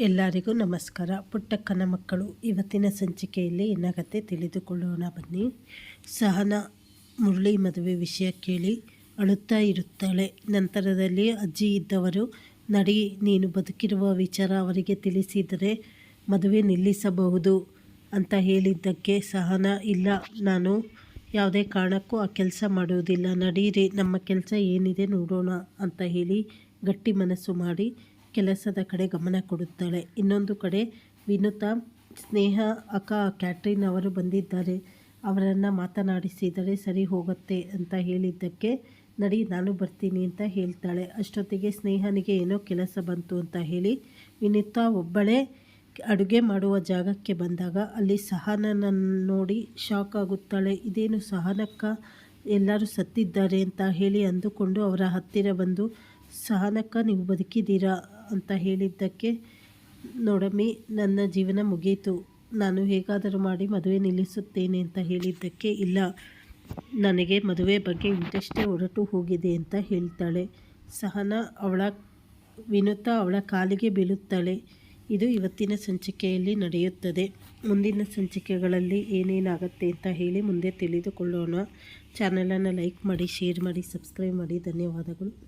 ಎಲ್ಲರಿಗೂ ನಮಸ್ಕಾರ. ಪುಟ್ಟಕ್ಕನ ಮಕ್ಕಳು, ಇವತ್ತಿನ ಸಂಚಿಕೆಯಲ್ಲಿ ಏನಾಗತ್ತೆ ತಿಳಿದುಕೊಳ್ಳೋಣ ಬನ್ನಿ. ಸಹನ ಮುರಳಿ ಮದುವೆ ವಿಷಯ ಕೇಳಿ ಅಳುತ್ತಾ ಇರುತ್ತಾಳೆ. ನಂತರದಲ್ಲಿ ಅಜ್ಜಿ ಇದ್ದವರು, ನಡಿ, ನೀನು ಬದುಕಿರುವ ವಿಚಾರ ಅವರಿಗೆ ತಿಳಿಸಿದರೆ ಮದುವೆ ನಿಲ್ಲಿಸಬಹುದು ಅಂತ ಹೇಳಿದ್ದಕ್ಕೆ ಸಹನ, ಇಲ್ಲ, ನಾನು ಯಾವುದೇ ಕಾರಣಕ್ಕೂ ಆ ಕೆಲಸ ಮಾಡುವುದಿಲ್ಲ. ನಡೀರಿ, ನಮ್ಮ ಕೆಲಸ ಏನಿದೆ ನೋಡೋಣ ಅಂತ ಹೇಳಿ ಗಟ್ಟಿ ಮನಸ್ಸು ಮಾಡಿ ಕೆಲಸದ ಕಡೆ ಗಮನ ಕೊಡುತ್ತಾಳೆ. ಇನ್ನೊಂದು ಕಡೆ ವಿನುತಾ, ಸ್ನೇಹ, ಅಕ್ಕ ಕ್ಯಾಟ್ರಿನ್ ಅವರು ಬಂದಿದ್ದಾರೆ. ಅವರನ್ನು ಮಾತನಾಡಿಸಿದರೆ ಸರಿ ಹೋಗುತ್ತೆ ಅಂತ ಹೇಳಿದ್ದಕ್ಕೆ ನಡಿ, ನಾನು ಬರ್ತೀನಿ ಅಂತ ಹೇಳ್ತಾಳೆ. ಅಷ್ಟೊತ್ತಿಗೆ ಸ್ನೇಹನಿಗೆ ಏನೋ ಕೆಲಸ ಬಂತು ಅಂತ ಹೇಳಿ ವಿನುತಾ ಒಬ್ಬಳೇ ಅಡುಗೆ ಮಾಡುವ ಜಾಗಕ್ಕೆ ಬಂದಾಗ ಅಲ್ಲಿ ಸಹನನನ್ನು ನೋಡಿ ಶಾಕ್ ಆಗುತ್ತಾಳೆ. ಇದೇನು ಸಹನಕ್ಕ? ಎಲ್ಲರೂ ಸತ್ತಿದ್ದಾರೆ ಅಂತ ಹೇಳಿ ಅಂದುಕೊಂಡು ಅವರ ಹತ್ತಿರ ಬಂದು ಸಹನಕ್ಕ ನೀವು ಬದುಕಿದ್ದೀರಾ ಅಂತ ಹೇಳಿದ್ದಕ್ಕೆ, ನೋಡಮ್ಮಿ, ನನ್ನ ಜೀವನ ಮುಗಿಯಿತು ನಾನು ಹೇಗಾದರೂ ಮಾಡಿ ಮದುವೆ ನಿಲ್ಲಿಸುತ್ತೇನೆ ಅಂತ ಹೇಳಿದ್ದಕ್ಕೆ, ಇಲ್ಲ. ನನಗೆ ಮದುವೆ ಬಗ್ಗೆ ಇಂಟ್ರೆಸ್ಟೇ ಹೊರಟು ಹೋಗಿದೆ ಅಂತ ಹೇಳ್ತಾಳೆ. ಸಹನ ಅವಳ, ವಿನುತಾ ಅವಳ ಕಾಲಿಗೆ ಬೀಳುತ್ತಾಳೆ. ಇದು ಇವತ್ತಿನ ಸಂಚಿಕೆಯಲ್ಲಿ ನಡೆಯುತ್ತದೆ. ಮುಂದಿನ ಸಂಚಿಕೆಗಳಲ್ಲಿ ಏನೇನಾಗುತ್ತೆ ಅಂತ ಹೇಳಿ ಮುಂದೆ ತಿಳಿದುಕೊಳ್ಳೋಣ. ಚಾನಲನ್ನು ಲೈಕ್ ಮಾಡಿ, ಶೇರ್ ಮಾಡಿ, ಸಬ್ಸ್ಕ್ರೈಬ್ ಮಾಡಿ. ಧನ್ಯವಾದಗಳು.